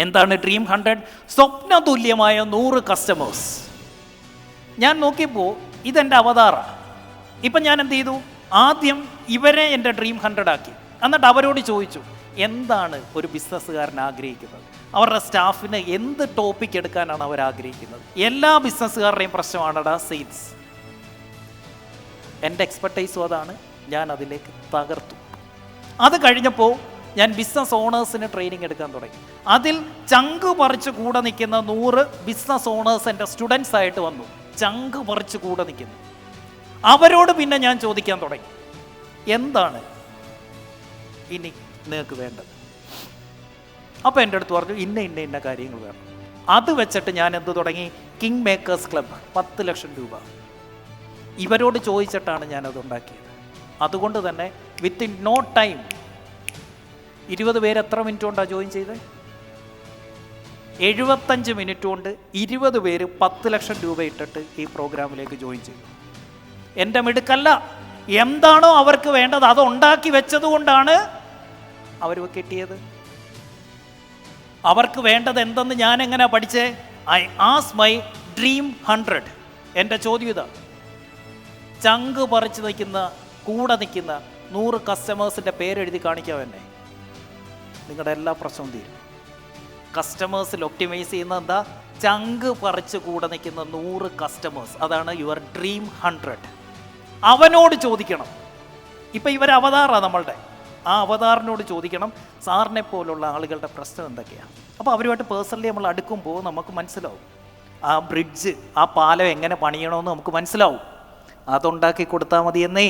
എന്താണ് dream hundred സ്വപ്ന തുല്യമായ നൂറ് കസ്റ്റമേഴ്സ് ഞാൻ നോക്കിയപ്പോൾ ഇതെന്റെ അവതാറാണ് ഇപ്പം ഞാൻ എന്ത് ചെയ്തു? ആദ്യം ഇവരെ എന്റെ ഡ്രീം ഹൺഡ്രഡ് ആക്കി. എന്നിട്ട് അവരോട് ചോദിച്ചു എന്താണ് ഒരു ബിസിനസ്സുകാരൻ ആഗ്രഹിക്കുന്നത്? അവരുടെ സ്റ്റാഫിന് എന്ത് ടോപ്പിക് എടുക്കാനാണ് അവർ ആഗ്രഹിക്കുന്നത്? എല്ലാ ബിസിനസ്സുകാരുടെയും പ്രശ്നമാണടാ സെയിൽസ് എന്റെ എക്സ്പെർട്ടൈസും അതാണ്. ഞാൻ അതിലേക്ക് തകർത്തു. അത് കഴിഞ്ഞപ്പോൾ ഞാൻ ബിസിനസ് ഓണേഴ്സിന് ട്രെയിനിങ് എടുക്കാൻ തുടങ്ങി. അതിൽ ചങ്ക് പറിച്ച് കൂടെ നിൽക്കുന്ന നൂറ് ബിസിനസ് ഓണേഴ്സ് എന്റെ സ്റ്റുഡൻസ് ആയിട്ട് വന്നു. ചങ്ക് പറിച്ച് കൂടെ നിൽക്കുന്നു. അവരോട് പിന്നെ ഞാൻ ചോദിക്കാൻ തുടങ്ങി. എന്താണ് ഇനി നിങ്ങൾക്ക് വേണ്ടത്? അപ്പോൾ എന്റെ അടുത്ത് പറഞ്ഞു ഇന്ന ഇന്ന ഇന്ന കാര്യങ്ങൾ വേണം. അത് വെച്ചിട്ട് ഞാൻ എന്ത് തുടങ്ങി? കിങ് മേക്കേഴ്സ് ക്ലബ്ബ് പത്ത് ലക്ഷം രൂപ. ഇവരോട് ചോദിച്ചിട്ടാണ് ഞാനത് ഉണ്ടാക്കിയത്. അതുകൊണ്ട് തന്നെ വിത്തിൻ നോ ടൈം ഇരുപത് പേര് എത്ര മിനിറ്റ് കൊണ്ടാണ് ജോയിൻ ചെയ്തത് എഴുപത്തഞ്ച് മിനിറ്റ് കൊണ്ട് ഇരുപത് പേര് പത്ത് ലക്ഷം രൂപ ഇട്ടിട്ട് ഈ പ്രോഗ്രാമിലേക്ക് ജോയിൻ ചെയ്തു. എന്റെ മിടുക്കല്ല എന്താണോ അവർക്ക് വേണ്ടത് അത് ഉണ്ടാക്കി വെച്ചത് കൊണ്ടാണ് അവർ കിട്ടിയത്. അവർക്ക് വേണ്ടത് എന്തെന്ന് ഞാൻ എങ്ങനെ പഠിച്ചേ? I as my dream hundred. എന്റെ ചോദ്യം ഇതാ. ചങ്ക് പറിച്ചു നിൽക്കുന്ന കൂടെ നിൽക്കുന്ന നൂറ് കസ്റ്റമേഴ്സിന്റെ പേരെഴുതി കാണിക്കാം നിങ്ങളുടെ എല്ലാ പ്രശ്നവും തീരും. കസ്റ്റമേഴ്സിൽ ഒപ്റ്റിമൈസ് ചെയ്യുന്ന എന്താ? ചങ്ക് പറിച്ച് കൂടെ നിൽക്കുന്ന നൂറ് കസ്റ്റമേഴ്സ് അതാണ് യുവർ ഡ്രീം ഹൺഡ്രഡ് അവനോട് ചോദിക്കണം. ഇപ്പം ഇവർ അവതാറാണ് നമ്മളുടെ. ആ അവതാറിനോട് ചോദിക്കണം സാറിനെ പോലുള്ള ആളുകളുടെ പ്രശ്നം എന്തൊക്കെയാണ് അപ്പോൾ അവരുമായിട്ട് പേഴ്സണലി നമ്മൾ അടുക്കുമ്പോൾ നമുക്ക് മനസ്സിലാവും. ആ ബ്രിഡ്ജ് ആ പാലം എങ്ങനെ പണിയണമെന്ന് നമുക്ക് മനസ്സിലാവും. അതുണ്ടാക്കി കൊടുത്താൽ മതി എന്നേ